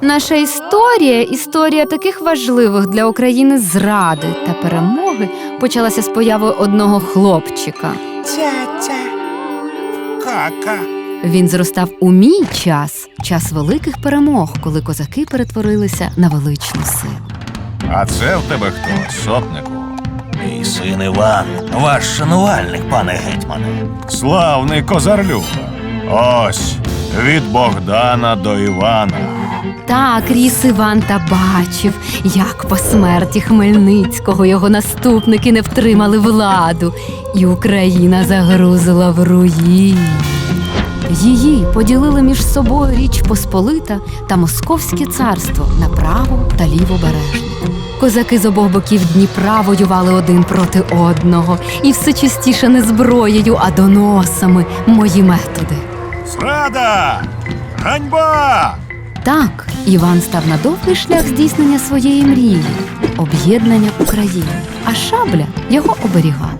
Наша історія, історія таких важливих для України зради та перемоги, почалася з появи одного хлопчика. Тятя. Кака. Він зростав у мій час, час великих перемог, коли козаки перетворилися на величну силу. А це в тебе хто, сотнику? Мій син Іван, ваш шанувальник, пане гетьмане. Славний козарлюга. Ось від Богдана до Івана. Так, ріс Іван та бачив, як по смерті Хмельницького його наступники не втримали владу, і Україна загрузила в руїні. Її поділили між собою Річ Посполита та Московське царство на право та лівобережне. Козаки з обох боків Дніпра воювали один проти одного, і все частіше не зброєю, а доносами мої методи. Зрада! Ганьба! Так, Іван став на довгий шлях здійснення своєї мрії об'єднання України, а шабля його оберігала.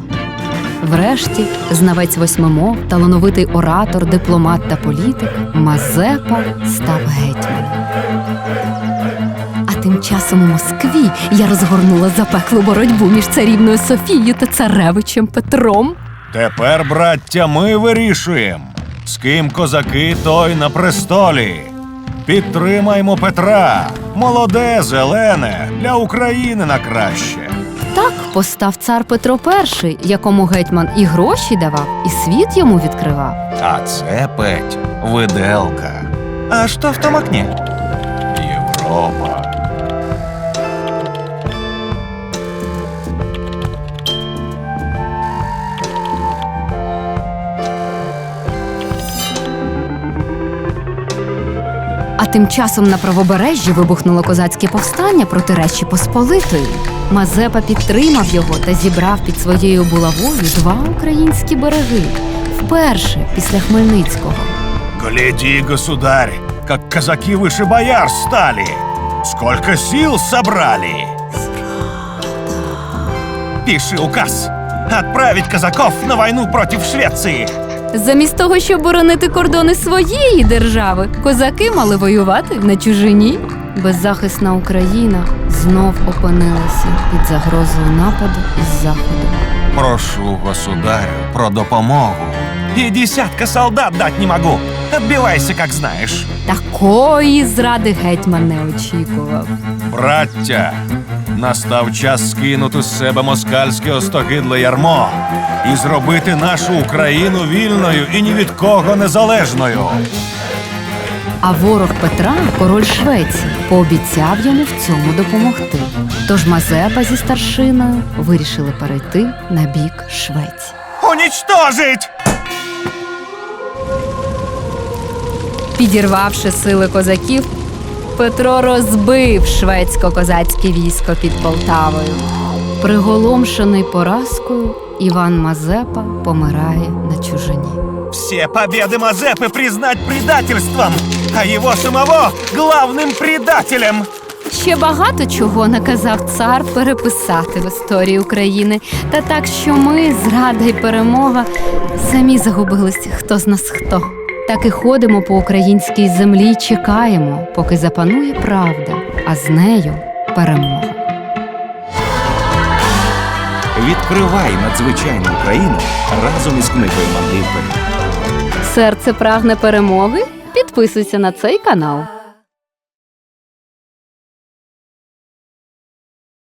Врешті, знавець восьмимов, талановитий оратор, дипломат та політик Мазепа став гетьманом. Тим часом у Москві я розгорнула запеклу боротьбу між царівною Софією та царевичем Петром. Тепер, браття, ми вирішуємо, з ким козаки, той на престолі. Підтримаймо Петра, молоде, зелене, для України на краще. Так постав цар Петро І, якому гетьман і гроші давав, і світ йому відкривав. А це Петь, виделка, А что в том окне? Європа. А тим часом на правобережжі вибухнуло козацьке повстання проти Речі Посполитої. Мазепа підтримав його та зібрав під своєю булавою два українські береги. Вперше після Хмельницького. Гляди, государь, как казаки выше бояр стали. Сколько сил собрали. Пиши указ. Отправить казаков на войну против Швеции. Замість того, щоб боронити кордони своєї держави, козаки мали воювати на чужині. Беззахисна Україна знов опинилася під загрозою нападу із заходу. Прошу, государю, про допомогу. И десятка солдат дать не могу. Отбивайся, как знаешь. Такої зради гетьман не очікував. Браття, настав час скинути з себе москальське остогидле ярмо і зробити нашу Україну вільною і ні від кого незалежною. А ворог Петра, король Швеції, пообіцяв йому в цьому допомогти. Тож Мазепа зі старшиною вирішили перейти на бік Швеції. Уничтожить! Підірвавши сили козаків, Петро розбив шведсько-козацьке військо під Полтавою. Приголомшений поразкою, Іван Мазепа помирає на чужині. Все победы Мазепы признать предательством, а его самого главным предателем. Ще багато чого наказав цар переписати в історії України, та так, що ми, зрада й перемога, самі загубились, хто з нас хто. Так і ходимо по українській землі, й чекаємо, поки запанує правда, а з нею перемога. Відкривай надзвичайну Україну разом із книгою мандрівкою. Серце прагне перемоги. Підписуйся на цей канал.